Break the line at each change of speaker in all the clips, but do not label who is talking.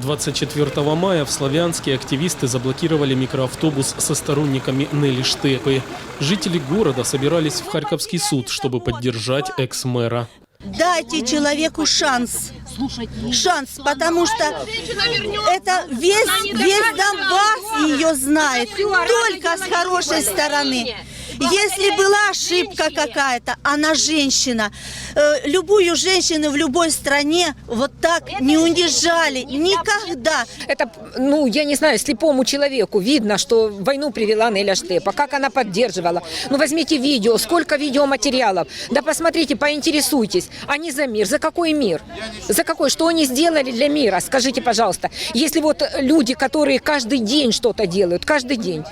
24 мая в Славянске активисты заблокировали микроавтобус со сторонниками Нелли Штепы. Жители города собирались в Харьковский суд, чтобы поддержать экс-мэра.
Дайте человеку шанс. Шанс, потому что это весь, весь Донбасс ее знает. Только с хорошей стороны. Если была ошибка какая-то, она женщина. Э, Любую женщину в любой стране вот так не унижали. Никогда.
Это, ну, я не знаю, слепому человеку видно, что войну привела Неля Штепа, как она поддерживала. Ну, возьмите видео, сколько видеоматериалов. Да посмотрите, поинтересуйтесь. Они за мир. За какой мир? За какой? Что они сделали для мира? Скажите, пожалуйста. Если вот люди, которые каждый день что-то делают, каждый день,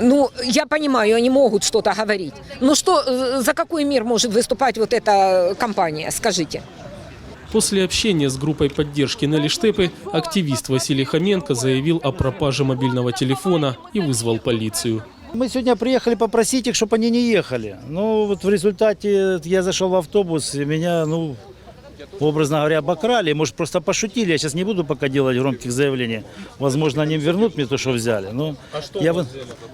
ну, я понимаю, они могут что-то говорить. Ну что, э, за какой мир может выступать вот эта компания, скажите?
После общения с группой поддержки Нелли Штепы активист Василий Хоменко заявил о пропаже мобильного телефона и вызвал полицию.
Мы сегодня приехали попросить их, чтобы они не ехали. Ну, вот в результате я зашел в автобус, и меня, ну, образно говоря, обокрали. Может, просто пошутили. Я сейчас не буду пока делать громких заявлений. Возможно, они вернут мне то, что взяли. Ну, я вы-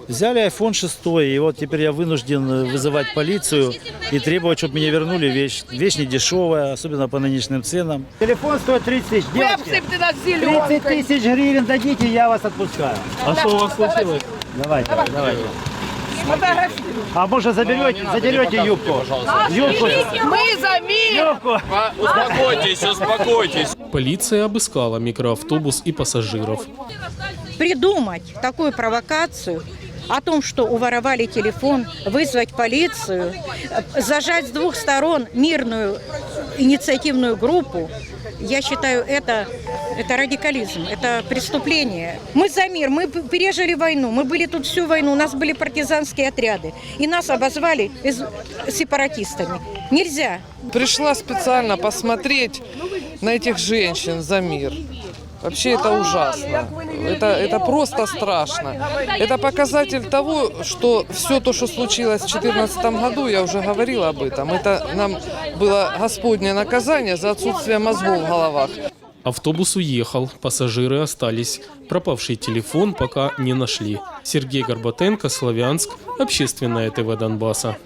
Взяли iPhone 6, и вот теперь я вынужден э, вызывать полицию и требовать, чтобы мне вернули вещь. Вещь не дешевая, особенно по нынешним ценам. Телефон стоит 30 тысяч. Девочки, 30 тысяч гривен дадите, я вас отпускаю.
А что у вас случилось?
Давайте, давайте. А может заберете, задерете юбку? Юбку.
Мы за мир!
Юбку.
Успокойтесь, успокойтесь.
Полиция обыскала микроавтобус и пассажиров.
придумать такую провокацию о том, что уворовали телефон, вызвать полицию, зажать с двух сторон мирную инициативную группу, я считаю, это, это радикализм, это преступление. Мы за мир, мы пережили войну, мы были тут всю войну, у нас были партизанские отряды, и нас обозвали сепаратистами. Нельзя.
Пришла специально посмотреть на этих женщин за мир. Вообще это ужасно. Это, это просто страшно. Это показатель того, что все то, что случилось в 2014 году, я уже говорила об этом, это нам было Господнее наказание за отсутствие мозгов в головах.
Автобус уехал, пассажиры остались. Пропавший телефон пока не нашли. Сергей Горбатенко, Славянск, Общественное ТВ Донбасса.